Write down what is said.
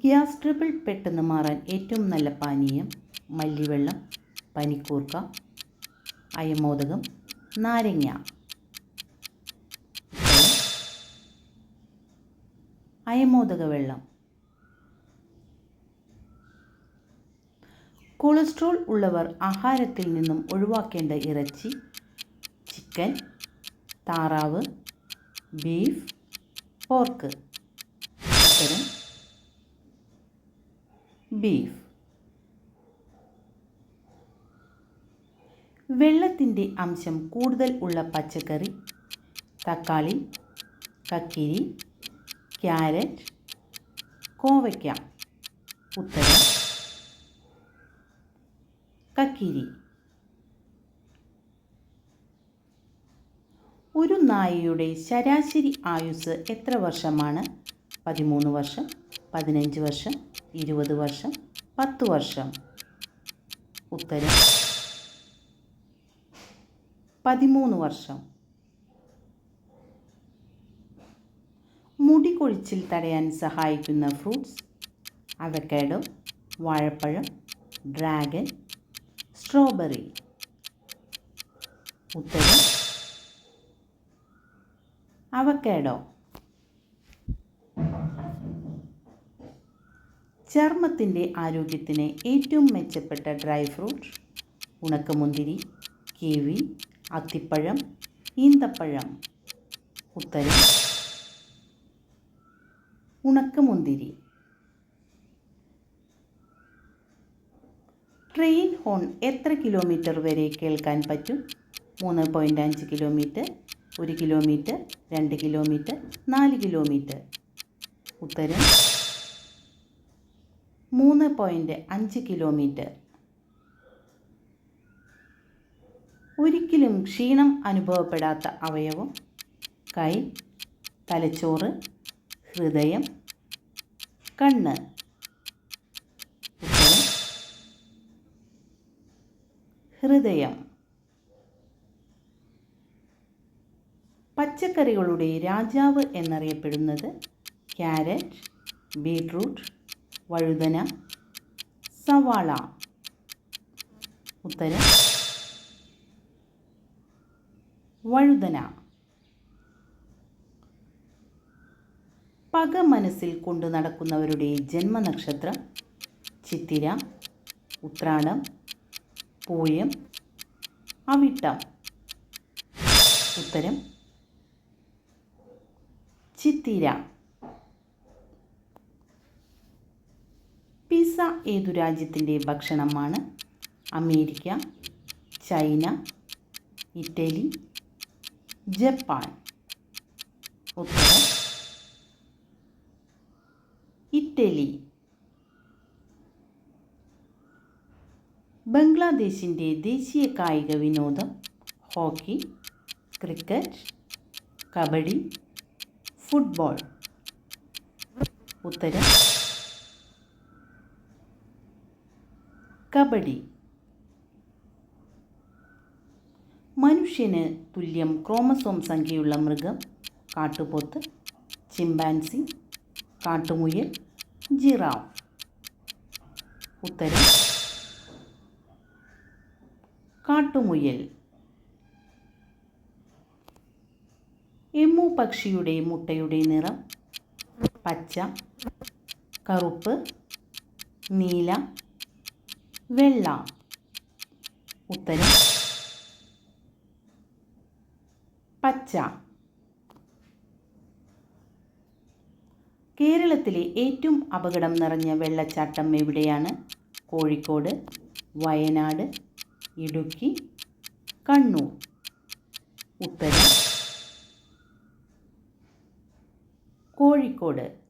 Gas ട്രിബിൾ പെട്ടെന്ന് മാറാൻ ഏറ്റവും നല്ല പാനീയം മല്ലിവെള്ളം പനിക്കൂർക്ക അയമോദകം നാരങ്ങ. അയമോദക വെള്ളം. കൊളസ്ട്രോൾ ഉള്ളവർ ആഹാരത്തിൽ നിന്നും ഒഴിവാക്കേണ്ട ഇറച്ചി ചിക്കൻ താറാവ് ബീഫ് പോർക്ക് ഉത്തരം ബീഫ്. വെള്ളത്തിന്റെ അംശം കൂടുതൽ ഉള്ള പച്ചക്കറി തക്കാളി കക്കിരി ക്യാരറ്റ് കോവയ്ക്ക. ഉത്തരം കക്കിരി. ഒരു നായയുടെ ശരാശരി ആയുസ് എത്ര വർഷമാണ്? പതിമൂന്ന് വർഷം പതിനഞ്ച് വർഷം ഇരുപത് വർഷം പത്ത് വർഷം. ഉത്തരം. പതിമൂന്ന് വർഷം. മുടി കൊഴിച്ചിൽ തടയാൻ സഹായിക്കുന്ന ഫ്രൂട്ട്സ് അവക്കാഡോ വാഴപ്പഴം ഡ്രാഗൺ സ്ട്രോബെറി. ഉത്തരം. അവക്കാഡോ ചർമ്മത്തിന്റെ ആരോഗ്യത്തിന് ഏറ്റവും മെച്ചപ്പെട്ട ഡ്രൈ ഫ്രൂട്ട് ഉണക്കമുന്തിരി കിവി അത്തിപ്പഴം ഈന്തപ്പഴം ഉത്തരം ഉണക്കമുന്തിരി. ട്രെയിൻ ഹോൺ എത്ര കിലോമീറ്റർ വരെ കേൾക്കാൻ പറ്റും? മൂന്ന് പോയിന്റ് അഞ്ച് കിലോമീറ്റർ ഒരു കിലോമീറ്റർ രണ്ട് കിലോമീറ്റർ നാല് കിലോമീറ്റർ. ഉത്തരം മൂന്ന് പോയിന്റ് അഞ്ച് കിലോമീറ്റർ ഒരിക്കലും ക്ഷീണം അനുഭവപ്പെടാത്ത അവയവം കൈ തലച്ചോറ് ഹൃദയം കണ്ണ്. ഹൃദയം. പച്ചക്കറികളുടെ രാജാവ് എന്നറിയപ്പെടുന്നത് ക്യാരറ്റ് ബീട്രൂട്ട് വഴുതന സവാള. ഉത്തരം? വഴുതന. പക മനസ്സിൽ കൊണ്ടു നടക്കുന്നവരുടെ ജന്മനക്ഷത്രം ചിത്തിര ഉത്രാടം പൂയം അവിട്ടം. ഉത്തരം? ചിത്തിര. പിസ ഏതു രാജ്യത്തിന്റെ ഭക്ഷണമാണ്? America China Italy Japan. ഉത്തരം ഇറ്റലി. ബംഗ്ലാദേശിന്റെ ദേശീയ കായിക വിനോദം ഹോക്കി ക്രിക്കറ്റ് കബഡി ഫുട്ബോൾ. ഉത്തരം കബഡി. മനുഷ്യന് തുല്യം ക്രോമസോം സംഖ്യയുള്ള മൃഗം കാട്ടുപോത്ത് ചിമ്പാൻസി കാട്ടുമുയൽ ജിറാവ് ഉത്തരം കാട്ടുമുയൽ. എമ്മു പക്ഷിയുടെ മുട്ടയുടെ നിറം പച്ച കറുപ്പ് നീല വെള്ള. ഉത്തരം പച്ച. കേരളത്തിലെ ഏറ്റവും അപകടം നിറഞ്ഞ വെള്ളച്ചാട്ടം എവിടെയാണ്? കോഴിക്കോട് വയനാട് ഇടുക്കി കണ്ണൂർ. ഉത്തരം കോഴിക്കോട്.